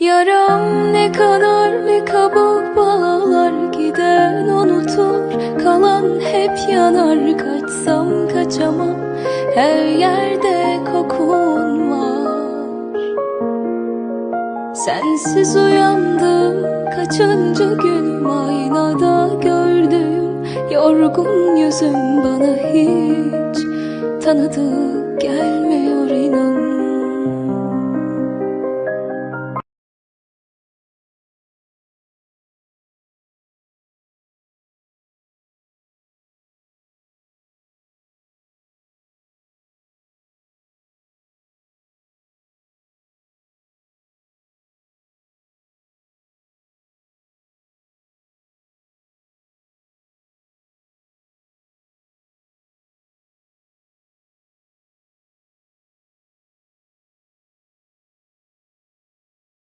Yaram ne kadar ne kabuk bağlar giden unutur. Kalan hep yanar kaçsam kaçamam. Her yerde kokun var. Sensiz uyandım kaçıncı günüm aynada gördüm. Yorgun yüzüm bana hiç tanıdık gelmedi.